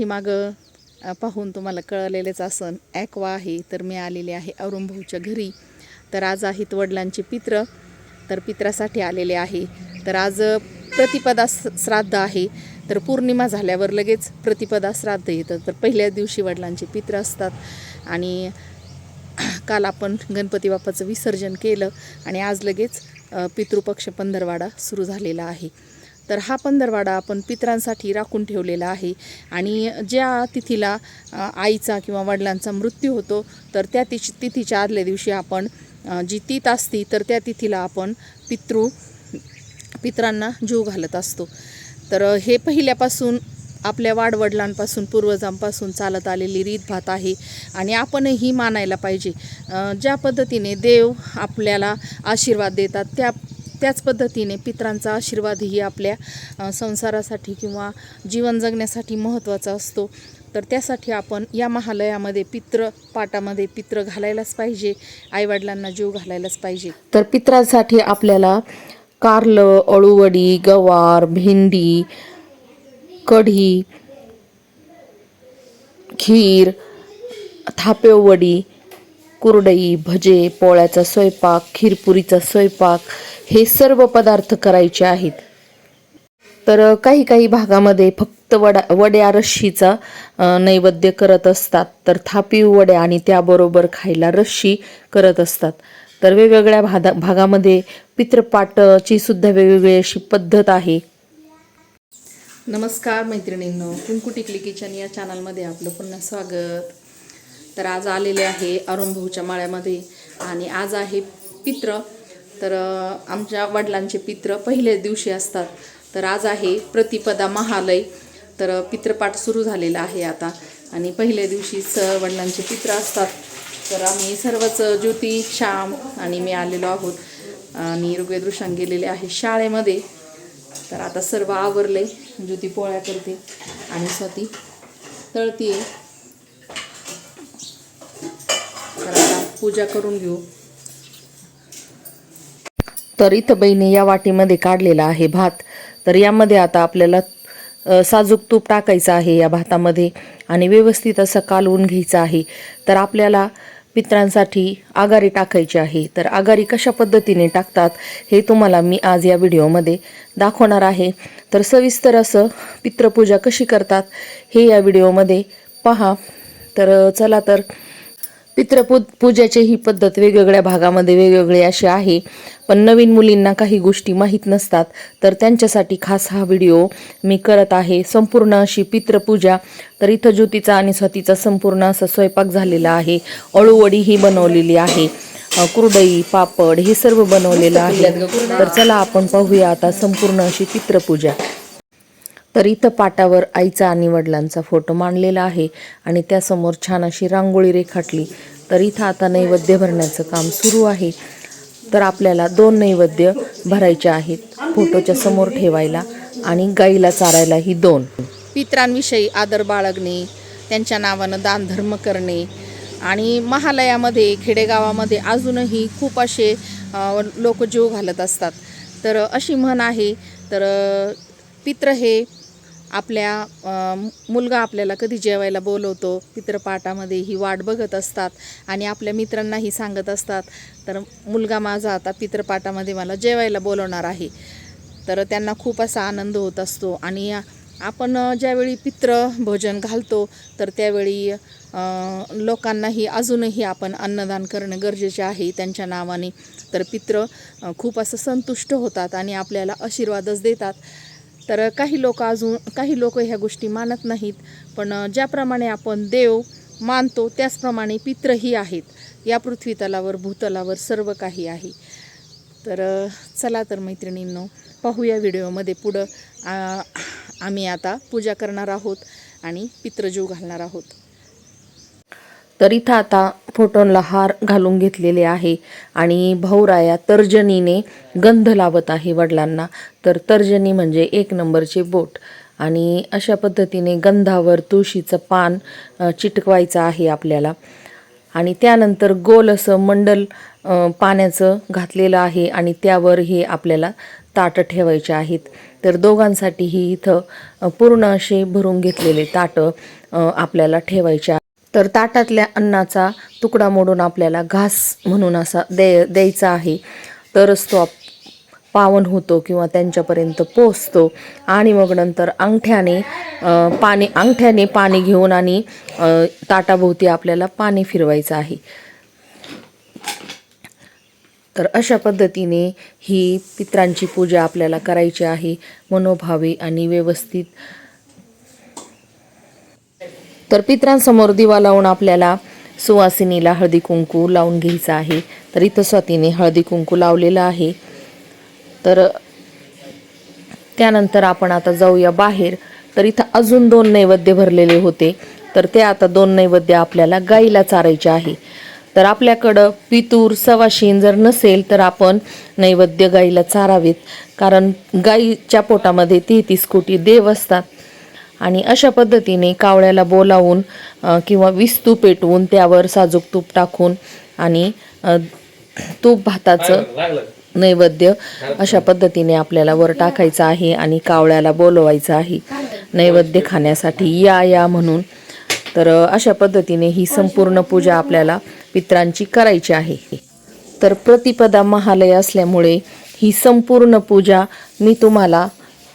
पाठीमागं पाहून तुम्हाला कळलेलेच असन ॲक्वा आहे तर मी आलेले आहे अरुण घरी. तर आज आहेत वडिलांचे पित्र तर पित्रासाठी आलेले आहे. तर आज प्रतिपदा स- श्राद्ध आहे. तर पौर्णिमा झाल्यावर लगेच प्रतिपदा श्राद्ध येतं. तर पहिल्याच दिवशी वडिलांचे पित्र असतात आणि काल आपण गणपती बाप्पाचं विसर्जन केलं आणि आज लगेच पितृपक्ष पंधरवाडा सुरू झालेला आहे. तर हा पंधरवाडा आपण पितरांसाठी राखून ठेवलेला आहे. आणि ज्या तिथीला आईचा किंवा वडिलांचा मृत्यू होतो तर त्या तिची तिथीच्या आदल्या दिवशी आपण जी तीत असती तर त्या तिथीला आपण पितृ पितरांना जीव घालत असतो. तर हे पहिल्यापासून आपल्या वाडवडिलांपासून पूर्वजांपासून चालत आलेली रीतभात आहे आणि आपणही मानायला पाहिजे. ज्या पद्धतीने देव आपल्याला आशीर्वाद देतात त्या त्याच पद्धतीने पितरांचा आशीर्वादही आपल्या संसारासाठी किंवा जीवन जगण्यासाठी महत्त्वाचा असतो. तर त्यासाठी आपण या महालयामध्ये पित्र पाटामध्ये पित्र घालायलाच पाहिजे आईवडिलांना जीव घालायलाच पाहिजे. तर पित्रांसाठी आपल्याला कारलं अळूवडी गवार भेंडी कढी खीर थापेवडी कुरडई भजे पोळ्याचा स्वयंपाक खीरपुरीचा स्वयंपाक हे सर्व पदार्थ करायचे आहेत. तर काही काही भागामध्ये फक्त वडा वड्या रश्शीचा नैवेद्य करत असतात. तर थापीव वड्या आणि त्याबरोबर खायला रश्शी करत असतात. तर वेगवेगळ्या भादा भागामध्ये पित्रपाटची सुद्धा वेगवेगळी अशी पद्धत आहे. नमस्कार मैत्रिणींनो कुंकू किचन या चॅनलमध्ये आपलं पुन्हा स्वागत. तर आज आलेले आहे अरुणभाऊच्या माळ्यामध्ये आणि आज आहे पित्र तर आमच्या वडिलांचे पित्र पहिल्याच दिवशी असतात. तर आज आहे प्रतिपदा महालय. तर पित्रपाठ सुरू झालेला आहे आता. आणि पहिल्या दिवशीच स वडिलांचे पित्र असतात. तर आम्ही सर्वच ज्योती श्याम आणि मी आलेलो आहोत. आणि ऋग्वेदृशांग गेलेले आहे शाळेमध्ये. तर आता सर्व आवरले. ज्योती पोळ्या करते आणि स्वाती तळतीये. तर आता पूजा करून घेऊ. तर इथं बहिणी या वाटीमध्ये काढलेला आहे भात. तर यामध्ये आता आपल्याला साजूक तूप टाकायचं आहे या भातामध्ये आणि व्यवस्थित असं कालवून घ्यायचं आहे. तर आपल्याला पित्रांसाठी आगारी टाकायची आहे. तर आगारी कशा पद्धतीने टाकतात हे तुम्हाला मी आज या व्हिडिओमध्ये दाखवणार आहे. तर सविस्तर असं पित्रपूजा कशी करतात हे या व्हिडिओमध्ये पहा. तर चला तर पितृपू पूजेची ही पद्धत वेगवेगळ्या भागामध्ये वेगवेगळी अशी आहे. पण नवीन मुलींना काही गोष्टी माहीत नसतात. तर त्यांच्यासाठी खास हा व्हिडिओ मी करत आहे. संपूर्ण अशी पितृपूजा. तर इथं ज्योतीचा आणि स्वतीचा संपूर्ण असा स्वयंपाक झालेला आहे. अळूवडी ही बनवलेली आहे. कुरडई पापड हे सर्व बनवलेलं आहे. तर चला आपण पाहूया आता संपूर्ण अशी पितृपूजा. तर इथं पाटावर आईचा आणि वडिलांचा फोटो मांडलेला आहे आणि त्यासमोर छान अशी रांगोळी रेखाटली. तर इथं आता नैवेद्य भरण्याचं काम सुरू आहे. तर आपल्याला दोन नैवेद्य भरायचे आहेत फोटोच्या समोर ठेवायला आणि गाईला चारायला ही दोन. पित्रांविषयी आदर बाळगणे त्यांच्या नावानं दानधर्म करणे आणि महालयामध्ये खेडेगावामध्ये अजूनही खूप असे लोक जीव घालत असतात. तर अशी म्हण आहे तर पित्र हे आपल्या मुलगा आपल्याला कधी जेवायला बोलवतो पित्रपाठामध्ये ही वाट बघत असतात आणि आपल्या मित्रांनाही सांगत असतात तर मुलगा माझा आता पित्रपाठामध्ये मला जेवायला बोलवणार आहे. तर त्यांना खूप असा आनंद होत असतो आणि आपण ज्यावेळी पित्र भोजन घालतो तर त्यावेळी लोकांनाही अजूनही आपण अन्नदान करणं गरजेचे आहे त्यांच्या नावाने. तर पित्र खूप असं संतुष्ट होतात आणि आपल्याला आशीर्वादच देतात. तर काही लोक अजून काही लोक ह्या गोष्टी मानत नाहीत. पण ज्याप्रमाणे आपण देव मानतो त्याचप्रमाणे पित्रही आहेत. या पृथ्वी तलावर भूतलावर सर्व काही आहे. तर चला तर मैत्रिणींनो पाहूया व्हिडिओमध्ये पुढं. आम्ही आता पूजा करणार आहोत आणि पित्रजीव घालणार आहोत. तर इथं आता फोटोनला हार घालून घेतलेले आहे. आणि भाऊराया तर्जनीने गंध लावत आहे वडिलांना. तर तर्जनी म्हणजे एक नंबरचे बोट. आणि अशा पद्धतीने गंधावर तुळशीचं पान चिटकवायचं आहे आपल्याला. आणि त्यानंतर गोल असं मंडल पाण्याचं घातलेलं आहे आणि त्यावर हे आपल्याला ताटं ठेवायचे आहेत. तर दोघांसाठीही इथं पूर्ण असे भरून घेतलेले ताटं आपल्याला ठेवायचे आहे. तर ताटातल्या अन्नाचा तुकडा मोडून आपल्याला घास म्हणून असा दे द्यायचा आहे. तरच तो आप- पावन होतो किंवा त्यांच्यापर्यंत पोचतो आणि मग नंतर अंगठ्याने पाणी अंगठ्याने पाणी घेऊन आणि ताटाभोवती आपल्याला पाणी फिरवायचं आहे. तर अशा पद्धतीने ही पित्रांची पूजा आपल्याला करायची आहे. मनोभावे आणि व्यवस्थित तर पित्रांसमोर दिवा लावून आपल्याला सुवासिनीला हळदी कुंकू लावून घ्यायचं आहे. तर इथं स्वातीने हळदी कुंकू लावलेलं आहे. तर त्यानंतर आपण आता जाऊया बाहेर. तर इथं अजून दोन नैवेद्य भरलेले होते. तर ते आता दोन नैवेद्य आपल्याला गाईला चारायचे आहे. तर आपल्याकडं पितूर सवाशीन जर नसेल तर आपण नैवेद्य गाईला चारावेत. कारण गाईच्या पोटामध्ये तेहतीस कोटी देव असतात. आणि अशा पद्धतीने कावळ्याला बोलावून किंवा विस्तू पेटवून त्यावर साजूक तूप टाकून आणि तूप भाताचं नैवेद्य अशा पद्धतीने आपल्याला वर टाकायचं आहे आणि कावळ्याला बोलवायचं आहे. नैवेद्य खाण्यासाठी या या म्हणून. तर अशा पद्धतीने ही संपूर्ण पूजा आपल्याला पित्रांची करायची आहे. तर प्रतिपदा महालय असल्यामुळे ही संपूर्ण पूजा मी तुम्हाला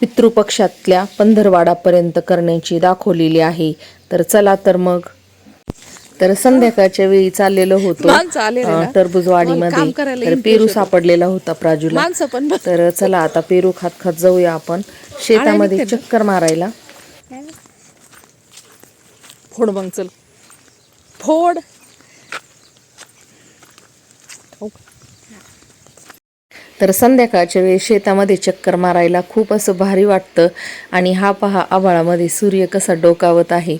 पितृपक्षातल्या पंधरवाडापर्यंत करण्याची दाखवलेली आहे. तर चला तर मग. तर संध्याकाळच्या वेळी चाललेलो होतो. टरबूजवाडीमध्ये तर पेरू. सापडलेला होता प्राजूला. तर चला आता पेरू खात खात जाऊया आपण. शेतामध्ये चक्कर मारायला. फोड मग चल. फोड. तर संध्याकाळच्या वेळी शेतामध्ये चक्कर मारायला खूप असं भारी वाटतं. आणि हा पहा आभाळामध्ये सूर्य कसा डोकावत आहे.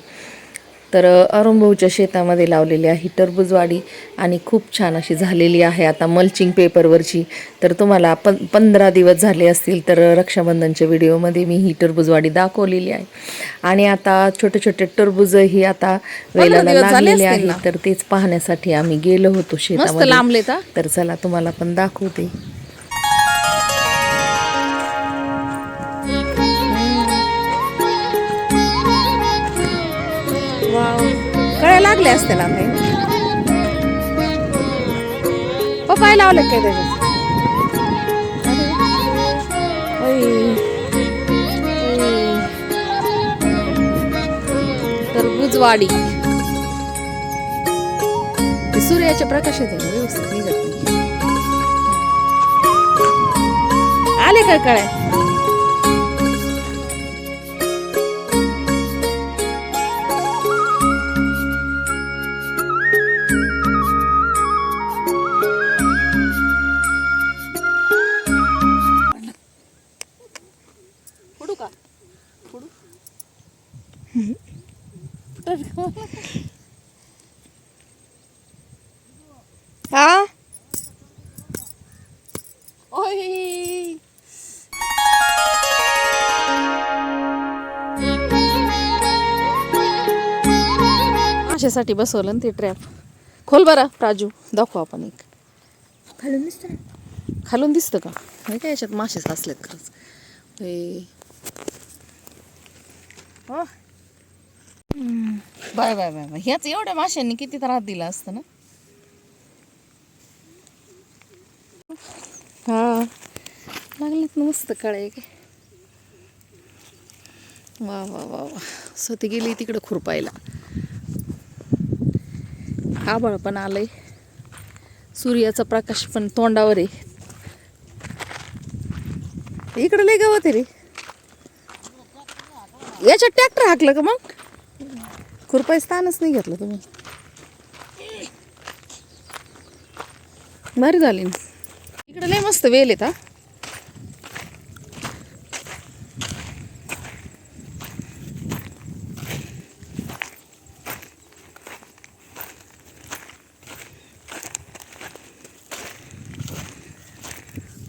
तर अरुणभाऊच्या शेतामध्ये लावलेली आहे टरबूजवाडी आणि खूप छान अशी झालेली आहे आता मल्चिंग पेपरवरची तर तुम्हाला पं पंधरा दिवस झाले असतील तर रक्षाबंधनच्या व्हिडिओमध्ये मी ही टरबूजवाडी दाखवलेली आहे. आणि आता छोटे छोटे टरबूजही आता वेलाला लागलेले आहे. तर तेच पाहण्यासाठी आम्ही गेलो होतो शेतामध्ये. तर चला तुम्हाला पण दाखवते. कळ्या लागल्या असत्या ना काही पपाय लावले काय त्याच्यात अरे. ओय. सूर्याच्या प्रकाशात आहे व्यवस्थित निघत आले काय कळ्या ओय माशासाठी बसवलं ना ते ट्रॅप खोल बरं प्राजू दाखवू आपण एक. खालून दिसतं ना? खालून दिसतं का? नाही काय याच्यात मासे साचलेत खरंच. Bye bye bye bye. ह्याच एवढ्या माशांनी किती त्रास दिला असतं ना हा लागलेत ना मस्त कळे काय. वा वा वा वा. स्वती गेली तिकडं खुरपायला. आभाळ पण आलंय. सूर्याचा प्रकाश पण तोंडावर आहे. इकडे लय गवत आहे रे. याच्यात ट्रॅक्टर हाकलं का मग? खुरपाय स्थानच नाही घेतलं तुम्ही. भारी झाली ना. इकडे लय मस्त वेल येत हा.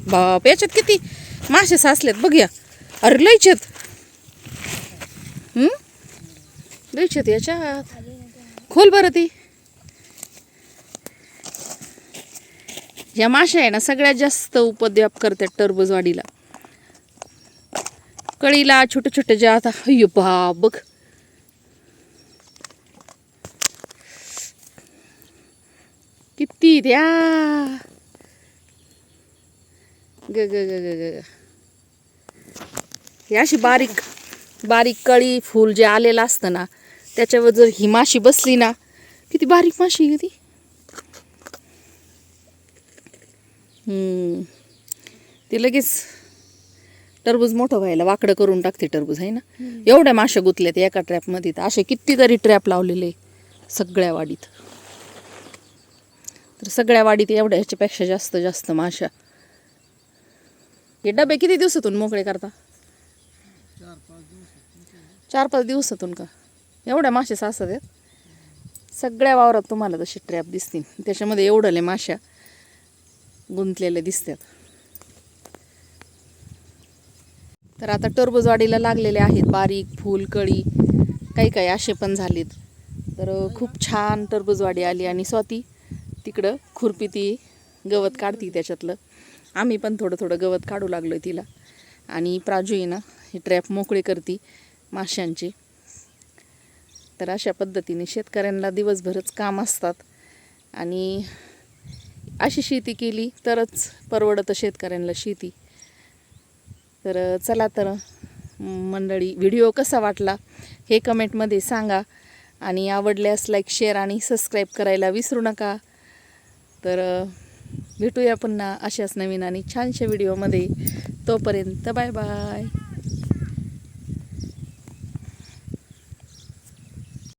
बाप याच्यात किती मासे साचलेत बघूया अरे लयचेत हम्म लयचेत याच्यात. खोल बरं ती. या माश्या आहे ना सगळ्यात जास्त उपद्व्याप करतात टरबूजवाडीला कळीला छोटे छोटे जे आता अय्यो बा बघ. किती द्या ग ग ग ग ग ही अशी बारीक बारीक कळी फूल जे आलेलं असतं ना त्याच्यावर जर ही माशी बसली ना किती बारीक माशी ग ती. हम्म. ती लगेच टरबूज मोठं व्हायला वाकडं करून टाकते टरबूज आहे ना? एवढ्या माश्या गुतल्यात एका ट्रॅपमध्ये तर असे कितीतरी ट्रॅप लावलेले सगळ्या वाडीत. तर सगळ्या वाडीत एवढ्या ह्याच्यापेक्षा जास्त जास्त माशा हे डबे किती दिवसातून मोकळे करता? चार पाच दिवसातून का? एवढ्या मासे असतात सगळ्या वावरात तुम्हाला तशी ट्रॅप दिसतील. त्याच्यामध्ये एवढ्याले माश्या गुंतलेल्या दिसतात. तर आता टरबूजवाडीला लागलेले आहेत बारीक फूल कळी काही काही असे पण झालेत. तर खूप छान टरबूजवाडी आली आणि स्वाती तिकडं खुरपी ती गवत काढती त्याच्यातलं. आम्ही पण थोडं थोडं गवत काढू लागलो आहे तिला. आणि प्राजू आहे ना हे ट्रॅप मोकळी करती माशांची तर अशा पद्धतीने शेतकऱ्यांना दिवसभरच काम असतात. आणि अशी शेती केली तरच परवडतं शेतकऱ्यांना शेती. तर चला तर मंडळी व्हिडिओ कसा वाटला हे कमेंटमध्ये सांगा. आणि आवडल्यास लाईक शेअर आणि सबस्क्राईब करायला विसरू नका. तर भेटूया पुन्हा अशाच नवीन आणि छानशा व्हिडिओमध्ये तोपर्यंत बाय बाय.